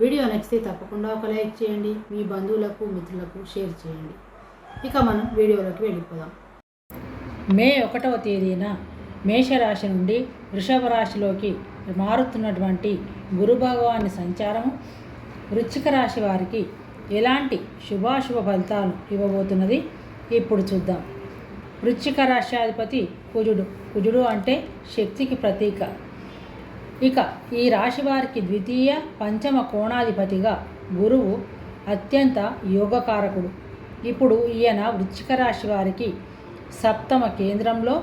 Video నచ్చితే తప్పకుండా ఒక లైక్ చేయండి మీ బంధువులకు మిత్రులకు షేర్ చేయండి. ఇక మనం వీడియోలోకి వెళ్ళిపోదాం. మే ఒకటవ తేదీన మేషరాశి నుండి వృషభ రాశిలోకి మారుతున్నటువంటి గురు భగవాని సంచారము. వృశ్చిక రాశి వారికి ఎలాంటి శుభాశుభ ఫలితాలు ఇవ్వబోతున్నది ఇప్పుడు చూద్దాం. వృశ్చిక రాశ్యాధిపతి కుజుడు. కుజుడు అంటే శక్తికి ప్రతీక. ఇక ఈ రాశి వారికి ద్వితీయ పంచమ కోణాధిపతిగా గురువు అత్యంత యోగకారకుడు. ఇప్పుడు ఈయన వృశ్చిక రాశి వారికి సప్తమ కేంద్రంలో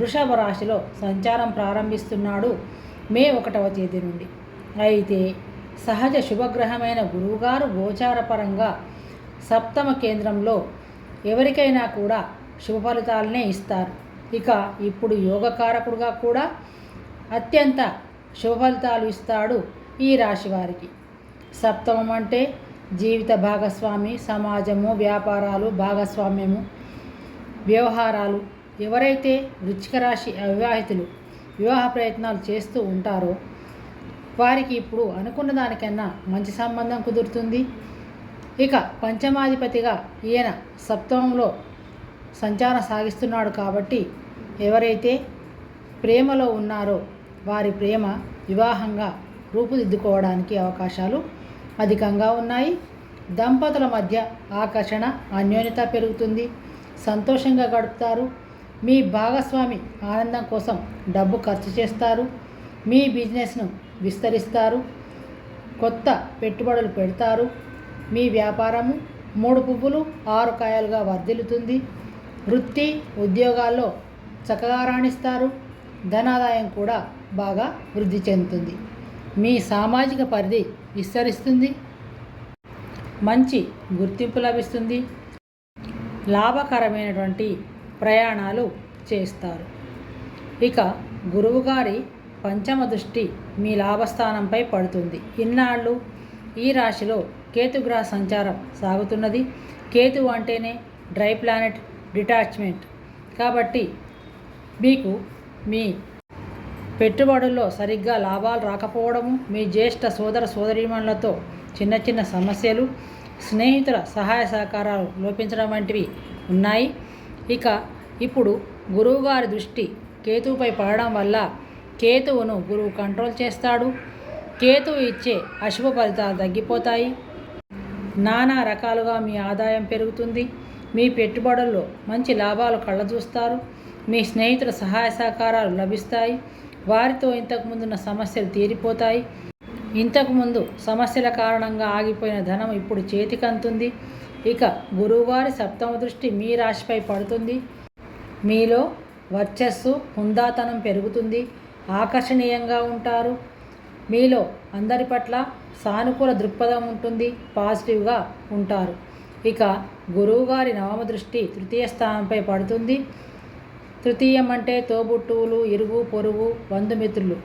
వృషభ రాశిలో సంచారం ప్రారంభిస్తున్నాడు మే ఒకటవ తేదీ నుండి. అయితే సహజ శుభగ్రహమైన గురువుగారు గోచారపరంగా సప్తమ కేంద్రంలో ఎవరికైనా కూడా శుభ ఫలితాలనే ఇస్తారు. ఇక ఇప్పుడు యోగకారకుడుగా కూడా అత్యంత శుభ ఫలితాలు ఇస్తాడు ఈ రాశి వారికి. సప్తమం అంటే జీవిత భాగస్వామి సమాజము వ్యాపారాలు భాగస్వామ్యము వ్యవహారాలు. ఎవరైతే వృచ్చిక రాశి అవివాహితులు వివాహ ప్రయత్నాలు చేస్తూ ఉంటారో వారికి ఇప్పుడు అనుకున్న దానికన్నా మంచి సంబంధం కుదురుతుంది. ఇక పంచమాధిపతిగా ఈయన సప్తమంలో సంచారం సాగిస్తున్నాడు కాబట్టి ఎవరైతే ప్రేమలో ఉన్నారో వారి ప్రేమ వివాహంగా రూపుదిద్దుకోవడానికి అవకాశాలు అధికంగా ఉన్నాయి. దంపతుల మధ్య ఆకర్షణ అన్యోన్యత పెరుగుతుంది. సంతోషంగా గడుపుతారు. మీ భాగస్వామి ఆనందం కోసం డబ్బు ఖర్చు చేస్తారు. మీ బిజినెస్ను విస్తరిస్తారు. కొత్త పెట్టుబడులు పెడతారు. మీ వ్యాపారము మూడు పువ్వులు ఆరు కాయలుగా వర్ధిల్లుతుంది. వృత్తి ఉద్యోగాల్లో చక్కగా రాణిస్తారు. ధనాదాయం కూడా బాగా వృద్ధి చెందుతుంది. మీ సామాజిక పరిధి విస్తరిస్తుంది. మంచి గుర్తింపు లభిస్తుంది. లాభకరమైనటువంటి ప్రయాణాలు చేస్తారు. ఇక గురువుగారి పంచమ దృష్టి మీ లాభస్థానంపై పడుతుంది. ఇన్నాళ్ళు ఈ రాశిలో కేతుగ్రహ సంచారం సాగుతున్నది. కేతు అంటేనే డ్రై ప్లానెట్ డిటాచ్మెంట్. కాబట్టి మీకు మీ పెట్టుబడుల్లో సరిగ్గా లాభాలు రాకపోవడము మీ జ్యేష్ఠ సోదర సోదరీమణులతో చిన్న చిన్న సమస్యలు స్నేహితుల సహాయ సహకారాలు లోపించడం వంటివి ఉన్నాయి. ఇక ఇప్పుడు గురువుగారి దృష్టి కేతువుపై పడడం వల్ల కేతువును గురువు కంట్రోల్ చేస్తాడు. కేతువు ఇచ్చే అశుభ ఫలితాలు తగ్గిపోతాయి. నానా రకాలుగా మీ ఆదాయం పెరుగుతుంది. మీ పెట్టుబడుల్లో మంచి లాభాలు కళ్ళజూస్తారు. మీ స్నేహితుల సహాయ సహకారాలు లభిస్తాయి. వారితో ఇంతకుముందున్న సమస్యలు తీరిపోతాయి. ఇంతకుముందు సమస్యల కారణంగా ఆగిపోయిన ధనం ఇప్పుడు చేతికంతుంది. ఇక గురువుగారి సప్తమ దృష్టి మీ రాశిపై పడుతుంది. మీలో వర్చస్సు హుందాతనం పెరుగుతుంది. ఆకర్షణీయంగా ఉంటారు. మీలో అందరి పట్ల సానుకూల దృక్పథం ఉంటుంది. పాజిటివ్గా ఉంటారు. ఇక గురువుగారి నవమ దృష్టి తృతీయ స్థానంపై పడుతుంది. తృతీయం అంటే తోబుట్టువులు ఇరుగు పొరుగు బంధుమిత్రులు.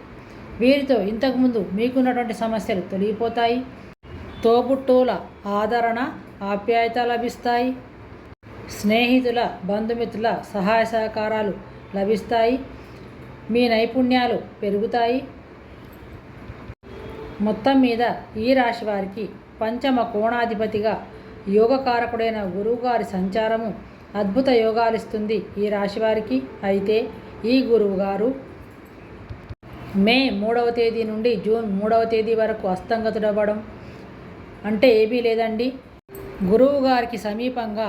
వీరితో ఇంతకుముందు మీకున్నటువంటి సమస్యలు తొలగిపోతాయి. తోబుట్టువుల ఆదరణ ఆప్యాయత లభిస్తాయి. స్నేహితుల బంధుమిత్రుల సహాయ సహకారాలు లభిస్తాయి. మీ నైపుణ్యాలు పెరుగుతాయి. మొత్తం మీద ఈ రాశి వారికి పంచమ కోణాధిపతిగా యోగకారకుడైన గురువుగారి సంచారము అద్భుత యోగాలిస్తుంది ఈ రాశివారికి. అయితే ఈ గురువు గారు మే మూడవ తేదీ నుండి జూన్ మూడవ తేదీ వరకు అస్తంగతుడవ్వడం అంటే ఏమీ లేదండి. గురువు గారికి సమీపంగా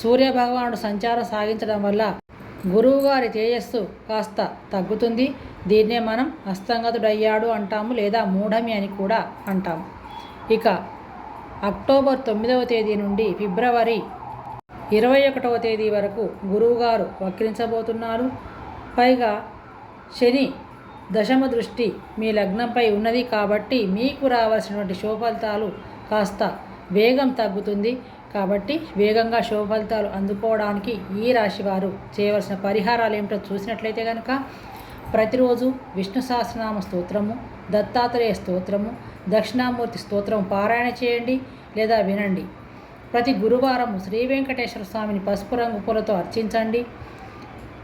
సూర్యభగవానుడు సంచారం సాగించడం వల్ల గురువుగారి తేజస్సు కాస్త తగ్గుతుంది. దీన్నే మనం అస్తంగతుడయ్యాడు అంటాము లేదా మూఢమి అని కూడా అంటాము. ఇక అక్టోబర్ తొమ్మిదవ తేదీ నుండి ఫిబ్రవరి ఇరవై ఒకటవ తేదీ వరకు గురువుగారు వక్రించబోతున్నారు. పైగా శని దశమ దృష్టి మీ లగ్నంపై ఉన్నది కాబట్టి మీకు రావాల్సినటువంటి శుభఫలితాలు కాస్త వేగం తగ్గుతుంది. కాబట్టి వేగంగా శుభఫలితాలు అందుకోవడానికి ఈ రాశి వారు చేయవలసిన పరిహారాలు ఏమిటో చూసినట్లయితే కనుక ప్రతిరోజు విష్ణు సహస్రనామ స్తోత్రము దత్తాత్రేయ స్తోత్రము దక్షిణామూర్తి స్తోత్రం పారాయణ చేయండి లేదా వినండి. ప్రతి గురువారం శ్రీ వెంకటేశ్వర స్వామిని పసుపు రంగు పూలతో అర్చించండి.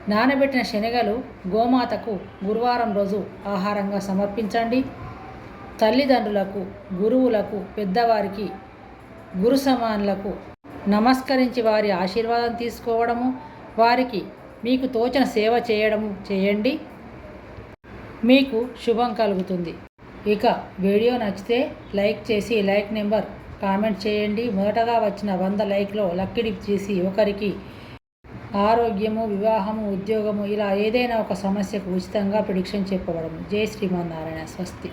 నానబెట్టిన శనగలు గోమాతకు గురువారం రోజు ఆహారంగా సమర్పించండి. తల్లిదండ్రులకు గురువులకు పెద్దవారికి గురు సమానులకు నమస్కరించి వారి ఆశీర్వాదం తీసుకోవడము వారికి మీకు తోచిన సేవ చేయడము చేయండి. మీకు శుభం కలుగుతుంది. ఇక వీడియో నచ్చితే లైక్ చేసి లైక్ నెంబర్ కామెంట్ చేయండి. మొదటగా వచ్చిన వంద లైక్లో లక్కిడి చేసి ఒకరికి. ఆరోగ్యము వివాహము ఉద్యోగము ఇలా ఏదైనా ఒక సమస్యకు ఉచితంగా ప్రిడిక్షన్ చెప్పబడము. జై శ్రీమన్నారాయణ. స్వస్తి.